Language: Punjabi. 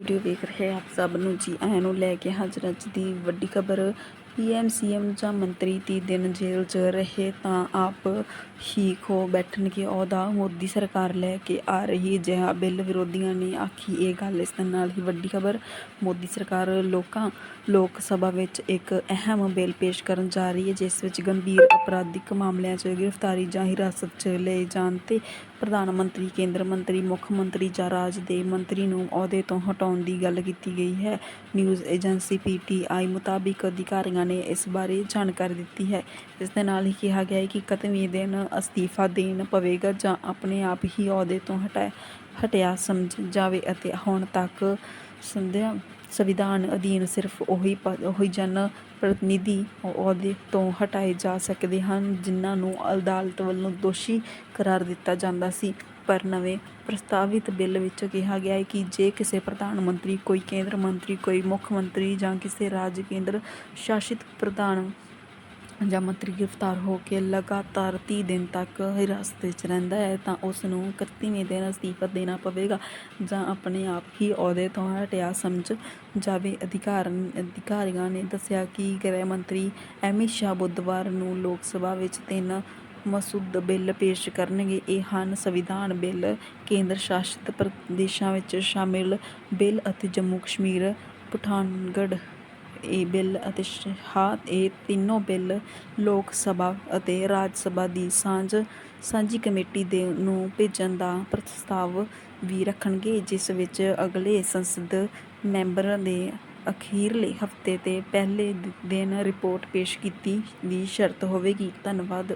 ਵੀਡੀਓ ਵੇਖ ਰਹੇ ਆਪ ਸਭ ਨੂੰ ਜੀ ਆਇਆਂ ਨੂੰ ਲੈ ਕੇ ਹਾਜ਼ਰ ਅੱਜ ਦੀ ਵੱਡੀ ਖਬਰ। ਪੀਐਮ ਸੀਐਮ ਜਾਂ ਮੰਤਰੀ 30 ਦਿਨ ਜੇਲ੍ਹ 'ਚ ਰਹੇ ਤਾਂ ਆਪ ਹੀ ਖੋ ਬੈਠਣਗੇ ਅਹੁਦਾ। ਮੋਦੀ ਸਰਕਾਰ ਲੈ ਕੇ ਆ ਰਹੀ ਅਜਿਹਾ ਬਿੱਲ। ਵਿਰੋਧੀਆਂ ਨੇ ਆਖੀ ਇਹ ਗੱਲ। ਇਸ ਦੇ ਨਾਲ ਹੀ ਵੱਡੀ ਖਬਰ, ਮੋਦੀ ਸਰਕਾਰ ਲੋਕਾਂ, ਲੋਕ ਸਭਾ ਵਿੱਚ ਇੱਕ ਅਹਿਮ ਬਿੱਲ ਪੇਸ਼ ਕਰਨ ਜਾ ਰਹੀ ਹੈ, ਜਿਸ ਵਿੱਚ ਗੰਭੀਰ ਅਪਰਾਧਿਕ ਮਾਮਲਿਆਂ 'ਚ ਗ੍ਰਿਫਤਾਰੀ ਜਾਂ ਹਿਰਾਸਤ 'ਚ ਲਏ ਜਾਣ ਤੇ ਪ੍ਰਧਾਨ ਮੰਤਰੀ, ਕੇਂਦਰ ਮੰਤਰੀ, ਮੁੱਖ ਮੰਤਰੀ ਜਾਂ ਰਾਜ ਦੇ ਮੰਤਰੀ ਨੂੰ ਅਹੁਦੇ ਤੋਂ ਹਟਾਉਣ ਦੀ ਗੱਲ ਕੀਤੀ ਗਈ ਹੈ। ਨਿਊਜ਼ ਏਜੰਸੀ ਪੀਟੀਆਈ ਮੁਤਾਬਿਕ ਅਧਿਕਾਰੀਆਂ ਨੇ ਇਸ ਬਾਰੇ ਜਾਣਕਾਰੀ ਦਿੱਤੀ ਹੈ। ਇਸ ਦੇ ਨਾਲ ਹੀ ਕਿਹਾ ਗਿਆ ਹੈ ਕਿ ਇਕੱਤਵੇਂ ਦਿਨ ਅਸਤੀਫਾ ਦੇਣ ਪਵੇਗਾ ਜਾਂ ਆਪਣੇ ਆਪ ਹੀ ਅਹੁਦੇ ਤੋਂ ਹਟਾਇਆ ਹਟਿਆ ਸਮਝ ਜਾਵੇ ਅਤੇ ਹੁਣ ਤੱਕ ਸੰਧਿਆ ਸੰਵਿਧਾਨ ਅਧੀਨ ਸਿਰਫ ਉਹੀ ਉਹੀ ਜਨ ਪ੍ਰਤੀਨਿਧੀ ਅਹੁਦੇ ਤੋਂ ਹਟਾਏ ਜਾ ਸਕਦੇ ਹਨ, ਜਿਨ੍ਹਾਂ ਨੂੰ ਅਦਾਲਤ ਵੱਲੋਂ ਦੋਸ਼ੀ ਕਰਾਰ ਦਿੱਤਾ ਜਾਂਦਾ ਸੀ। ਪਰ ਨਵੇਂ ਪ੍ਰਸਤਾਵਿਤ ਬਿੱਲ ਵਿੱਚ ਕਿਹਾ ਗਿਆ ਹੈ ਕਿ ਜੇ ਕਿਸੇ ਪ੍ਰਧਾਨ ਮੰਤਰੀ, ਕੋਈ ਕੇਂਦਰ ਮੰਤਰੀ, ਕੋਈ ਮੁੱਖ ਮੰਤਰੀ ਜਾਂ ਕਿਸੇ ਰਾਜ ਕੇਂਦਰ ਸ਼ਾਸਿਤ ਪ੍ਰਧਾਨ ਜਾਂ ਮੰਤਰੀ ਗ੍ਰਿਫਤਾਰ ਹੋ ਕੇ ਲਗਾਤਾਰ 30 ਦਿਨ ਤੱਕ ਹਿਰਾਸਤ ਵਿੱਚ ਰਹਿੰਦਾ ਹੈ, ਤਾਂ ਉਸ ਨੂੰ 31ਵੇਂ ਦਿਨ ਅਸਤੀਫਾ ਦੇਣਾ ਪਵੇਗਾ ਜਾਂ ਆਪਣੇ ਆਪ ਹੀ ਅਹੁਦੇ ਤੋਂ ਹਟਿਆ ਸਮਝ ਜਾਵੇ। ਅਧਿਕਾਰ, ਅਧਿਕਾਰੀਆਂ ਨੇ ਦੱਸਿਆ ਕਿ ਗ੍ਰਹਿ ਮੰਤਰੀ ਅਮਿਤ ਸ਼ਾਹ ਬੁੱਧਵਾਰ ਨੂੰ ਲੋਕ ਸਭਾ ਵਿੱਚ ਤਿੰਨ ਮਸੂਦ ਬਿੱਲ ਪੇਸ਼ ਕਰਨਗੇ। ਇਹ ਹਨ ਸੰਵਿਧਾਨ ਬਿੱਲ, ਕੇਂਦਰ ਸ਼ਾਸਿਤ ਪ੍ਰਦੇਸ਼ਾਂ ਵਿੱਚ ਸ਼ਾਮਿਲ ਬਿੱਲ ਅਤੇ ਜੰਮੂ ਕਸ਼ਮੀਰ ਪਠਾਨਗੜ੍ਹ ਇਹ ਬਿੱਲ ਅਤੇ ਸ਼ਹਾ, ਇਹ ਤਿੰਨੋਂ ਬਿੱਲ ਲੋਕ ਸਭਾ ਅਤੇ ਰਾਜ ਸਭਾ ਦੀ ਸਾਂਝ, ਸਾਂਝੀ ਕਮੇਟੀ ਦੇ ਨੂੰ ਭੇਜਣ ਦਾ ਪ੍ਰਸਤਾਵ ਵੀ ਰੱਖਣਗੇ, ਜਿਸ ਵਿੱਚ ਅਗਲੇ ਸੰਸਦ ਮੈਂਬਰਾਂ ਦੇ ਅਖੀਰਲੇ ਹਫ਼ਤੇ ਤੇ ਪਹਿਲੇ ਦਿਨ ਰਿਪੋਰਟ ਪੇਸ਼ ਕੀਤੀ ਦੀ ਸ਼ਰਤ ਹੋਵੇਗੀ। ਧੰਨਵਾਦ।